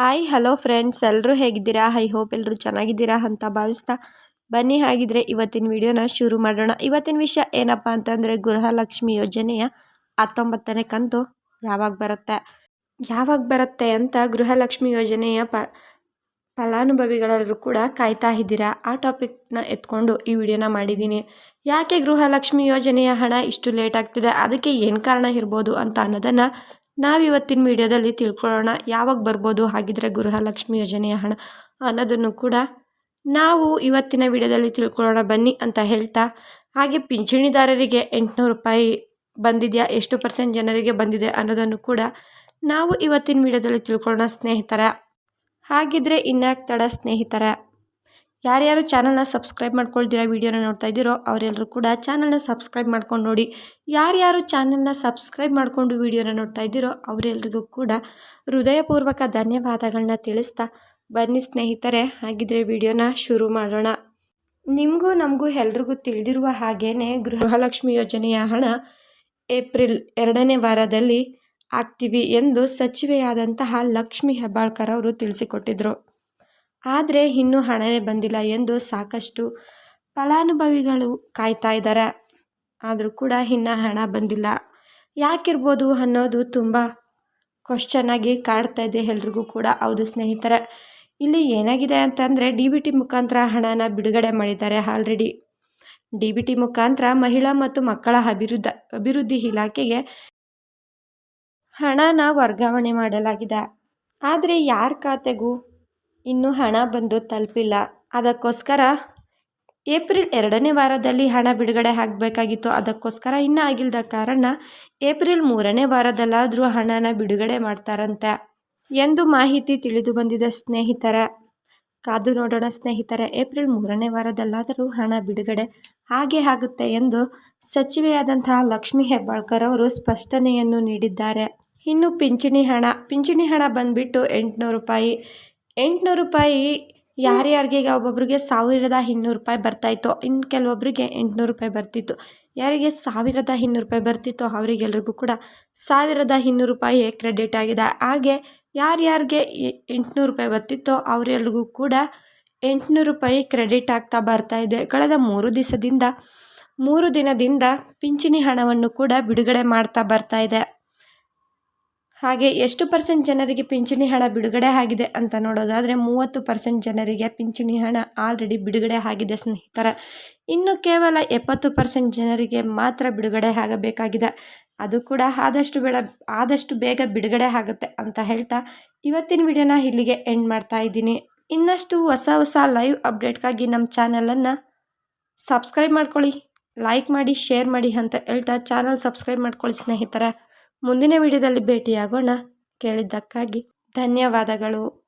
Hi hello friends ಎಲ್ಲರೂ ಹೇಗಿದ್ದೀರಾ? I hope ಎಲ್ಲರೂ ಚೆನ್ನಾಗಿದ್ದೀರಾ ಅಂತ ಭಾವಿಸ್ತಾ ಬನ್ನಿ. ಹಾಗಿದ್ರೆ ಇವತ್ತಿನ ವಿಡಿಯೋನ ಶುರು ಮಾಡೋಣ. ಇವತ್ತಿನ ವಿಷಯ ಏನಪ್ಪ ಅಂತಂದರೆ ಗೃಹಲಕ್ಷ್ಮಿ ಯೋಜನೆಯ ಹತ್ತೊಂಬತ್ತನೇ ಕಂತು ಯಾವಾಗ ಬರುತ್ತೆ? ಯಾವಾಗ ಬರುತ್ತೆ ಅಂತ ಗೃಹಲಕ್ಷ್ಮಿ ಯೋಜನೆಯ ಪ, ಫಲಾನುಭವಿಗಳೆಲ್ಲರೂ ಕೂಡ ಕಾಯ್ತಾ ಇದ್ದೀರಾ? ಆ ಟಾಪಿಕ್ನ ಎತ್ಕೊಂಡು ಈ ವಿಡಿಯೋನ ಮಾಡಿದ್ದೀನಿ. ಯಾಕೆ ಗೃಹಲಕ್ಷ್ಮಿ ಯೋಜನೆಯ ಹಣ ಇಷ್ಟು ಲೇಟ್ ಆಗ್ತಿದೆ? ಅದಕ್ಕೆ ಏನು ಕಾರಣ ಇರ್ಬೋದು ಅಂತ ಅನ್ನೋದನ್ನು ನಾವಿವತ್ತಿನ ವಿಡಿಯೋದಲ್ಲಿ ತಿಳ್ಕೊಳ್ಳೋಣ ಯಾವಾಗ ಬರ್ಬೋದು, ಹಾಗಿದ್ರೆ ಗೃಹಲಕ್ಷ್ಮಿ ಯೋಜನೆಯ ಹಣ ಅನ್ನೋದನ್ನು ಕೂಡ. ನಾವು ಇವತ್ತಿನ ವಿಡಿಯೋದಲ್ಲಿ ತಿಳ್ಕೊಳ್ಳೋಣ, ಬನ್ನಿ ಅಂತ ಹೇಳ್ತಾ. ಹಾಗೆ ಪಿಂಚಣಿದಾರರಿಗೆ ಎಂಟುನೂರು ರೂಪಾಯಿ ಬಂದಿದೆಯಾ, ಎಷ್ಟು ಪರ್ಸೆಂಟ್ ಜನರಿಗೆ ಬಂದಿದೆ ಅನ್ನೋದನ್ನು ಕೂಡ ನಾವು ಇವತ್ತಿನ ವಿಡಿಯೋದಲ್ಲಿ ತಿಳ್ಕೊಳ್ಳೋಣ, ಸ್ನೇಹಿತರ. ಹಾಗಿದ್ರೆ ಇನ್ಯಾಕೆ ತಡ, ಸ್ನೇಹಿತರ? ಯಾರ್ಯಾರು ಚಾನಲ್ನ ಸಬ್ಸ್ಕ್ರೈಬ್ ಮಾಡ್ಕೊಳ್ತೀರಾ ವೀಡಿಯೋನ ನೋಡ್ತಾ ಇದ್ದೀರೋ ಅವರೆಲ್ಲರೂ ಕೂಡ ಚಾನಲ್ನ ಸಬ್ಸ್ಕ್ರೈಬ್ ಮಾಡ್ಕೊಂಡು ನೋಡಿ. ಯಾರ್ಯಾರು ಚಾನಲ್ನ ಸಬ್ಸ್ಕ್ರೈಬ್ ಮಾಡಿಕೊಂಡು ವೀಡಿಯೋನ ನೋಡ್ತಾ ಇದ್ದೀರೋ ಅವರೆಲ್ಲರಿಗೂ ಕೂಡ ಹೃದಯಪೂರ್ವಕ ಧನ್ಯವಾದಗಳನ್ನ ತಿಳಿಸ್ತಾ ಬನ್ನಿ ಸ್ನೇಹಿತರೆ, ಹಾಗಿದ್ರೆ ವಿಡಿಯೋನ ಶುರು ಮಾಡೋಣ. ನಿಮಗೂ ನಮಗೂ ಎಲ್ರಿಗೂ ತಿಳಿದಿರುವ ಹಾಗೇ ಗೃಹಲಕ್ಷ್ಮಿ ಯೋಜನೆಯ ಹಣ ಏಪ್ರಿಲ್ ಎರಡನೇ ವಾರದಲ್ಲಿ ಆಗ್ತೀವಿ ಎಂದು ಸಚಿವೆಯಾದಂತಹ ಲಕ್ಷ್ಮಿ ಹೆಬ್ಬಾಳ್ಕರ್ ಅವರು ತಿಳಿಸಿಕೊಟ್ಟಿದ್ರು. ಆದರೆ ಇನ್ನೂ ಹಣವೇ ಬಂದಿಲ್ಲ ಎಂದು ಸಾಕಷ್ಟು ಫಲಾನುಭವಿಗಳು ಕಾಯ್ತಾ ಇದ್ದಾರೆ. ಆದರೂ ಕೂಡ ಇನ್ನೂ ಹಣ ಬಂದಿಲ್ಲ. ಯಾಕಿರ್ಬೋದು ಅನ್ನೋದು ತುಂಬ ಕ್ವಶ್ಚನ್ನಾಗಿ ಕಾಡ್ತಾ ಇದೆ ಎಲ್ರಿಗೂ ಕೂಡ. ಹೌದು ಸ್ನೇಹಿತರೆ, ಇಲ್ಲಿ ಏನಾಗಿದೆ ಅಂತಂದರೆ ಡಿ ಬಿ ಟಿ ಮುಖಾಂತರ ಹಣನ ಬಿಡುಗಡೆ ಮಾಡಿದ್ದಾರೆ ಆಲ್ರೆಡಿ ಡಿ ಬಿ ಟಿ ಮುಖಾಂತರ ಮಹಿಳಾ ಮತ್ತು ಮಕ್ಕಳ ಅಭಿವೃದ್ಧಿ ಅಭಿವೃದ್ಧಿ ಇಲಾಖೆಗೆ ಹಣನ ವರ್ಗಾವಣೆ ಮಾಡಲಾಗಿದೆ. ಆದರೆ ಯಾರ ಖಾತೆಗೂ ಇನ್ನೂ ಹಣ ಬಂದು ತಲುಪಿಲ್ಲ. ಅದಕ್ಕೋಸ್ಕರ ಏಪ್ರಿಲ್ ಎರಡನೇ ವಾರದಲ್ಲಿ ಹಣ ಬಿಡುಗಡೆ ಆಗಬೇಕಾಗಿತ್ತು. ಅದಕ್ಕೋಸ್ಕರ ಇನ್ನೂ ಆಗಿಲ್ಲದ ಕಾರಣ ಏಪ್ರಿಲ್ ಮೂರನೇ ವಾರದಲ್ಲಾದರೂ ಹಣನ ಬಿಡುಗಡೆ ಮಾಡ್ತಾರಂತೆ ಎಂದು ಮಾಹಿತಿ ತಿಳಿದು ಬಂದಿದೆ ಸ್ನೇಹಿತರ. ಕಾದು ನೋಡೋಣ ಸ್ನೇಹಿತರೆ, ಏಪ್ರಿಲ್ ಮೂರನೇ ವಾರದಲ್ಲಾದರೂ ಹಣ ಬಿಡುಗಡೆ ಹಾಗೆ ಆಗುತ್ತೆ ಎಂದು ಸಚಿವೆಯಾದಂತಹ ಲಕ್ಷ್ಮೀ ಹೆಬ್ಬಾಳ್ಕರ್ ಅವರು ಸ್ಪಷ್ಟನೆಯನ್ನು ನೀಡಿದ್ದಾರೆ. ಇನ್ನು ಪಿಂಚಣಿ ಹಣ ಪಿಂಚಣಿ ಹಣ ಬಂದ್ಬಿಟ್ಟು ಎಂಟುನೂರು ರೂಪಾಯಿ ಎಂಟುನೂರು ರೂಪಾಯಿ ಯಾರ್ಯಾರಿಗೆ ಈಗ ಒಬ್ಬೊಬ್ಬರಿಗೆ ಸಾವಿರದ ಇನ್ನೂರು ರೂಪಾಯಿ ಬರ್ತಾಯಿತ್ತು. ಇನ್ನು ಕೆಲವೊಬ್ಬರಿಗೆ ಎಂಟುನೂರು ರೂಪಾಯಿ ಬರ್ತಿತ್ತು. ಯಾರಿಗೆ ಸಾವಿರದ ಇನ್ನೂರು ರೂಪಾಯಿ ಬರ್ತಿತ್ತು ಅವರಿಗೆಲ್ರಿಗೂ ಕೂಡ ಸಾವಿರದ ಇನ್ನೂರು ರೂಪಾಯಿ ಕ್ರೆಡಿಟ್ ಆಗಿದೆ. ಹಾಗೆ ಯಾರ್ಯಾರಿಗೆ ಎಂಟುನೂರು ರೂಪಾಯಿ ಬರ್ತಿತ್ತೋ ಅವರೆಲ್ರಿಗೂ ಕೂಡ ಎಂಟುನೂರು ರೂಪಾಯಿ ಕ್ರೆಡಿಟ್ ಆಗ್ತಾ ಬರ್ತಾ ಇದೆ ಕಳೆದ ಮೂರು ದಿವಸದಿಂದ, ಮೂರು ದಿನದಿಂದ ಪಿಂಚಣಿ ಹಣವನ್ನು ಕೂಡ ಬಿಡುಗಡೆ ಮಾಡ್ತಾ ಬರ್ತಾ ಇದೆ ಹಾಗೆ ಎಷ್ಟು ಪರ್ಸೆಂಟ್ ಜನರಿಗೆ ಪಿಂಚಣಿ ಹಣ ಬಿಡುಗಡೆ ಆಗಿದೆ ಅಂತ ನೋಡೋದಾದರೆ ಮೂವತ್ತು ಪರ್ಸೆಂಟ್ ಜನರಿಗೆ ಪಿಂಚಣಿ ಹಣ ಆಲ್ರೆಡಿ ಬಿಡುಗಡೆ ಆಗಿದೆ, ಸ್ನೇಹಿತರ. ಇನ್ನು ಕೇವಲ ಎಪ್ಪತ್ತು ಪರ್ಸೆಂಟ್ ಜನರಿಗೆ ಮಾತ್ರ ಬಿಡುಗಡೆ ಆಗಬೇಕಾಗಿದೆ. ಅದು ಕೂಡ ಆದಷ್ಟು ಬೇಡ ಆದಷ್ಟು ಬೇಗ ಬಿಡುಗಡೆ ಆಗುತ್ತೆ ಅಂತ ಹೇಳ್ತಾ ಇವತ್ತಿನ ವಿಡಿಯೋನ ಇಲ್ಲಿಗೆ ಎಂಡ್ ಮಾಡ್ತಾ ಇದ್ದೀನಿ. ಇನ್ನಷ್ಟು ಹೊಸ ಹೊಸ ಲೈವ್ ಅಪ್ಡೇಟ್ಗಾಗಿ ನಮ್ಮ ಚಾನಲನ್ನು ಸಬ್ಸ್ಕ್ರೈಬ್ ಮಾಡ್ಕೊಳ್ಳಿ ಲೈಕ್ ಮಾಡಿ ಶೇರ್ ಮಾಡಿ ಅಂತ ಹೇಳ್ತಾ ಚಾನಲ್ ಸಬ್ಸ್ಕ್ರೈಬ್ ಮಾಡ್ಕೊಳ್ಳಿ, ಸ್ನೇಹಿತರ. ಮುಂದಿನ ವಿಡಿಯೋದಲ್ಲಿ ಭೇಟಿಯಾಗೋಣ. ಕೇಳಿದ್ದಕ್ಕಾಗಿ ಧನ್ಯವಾದಗಳು.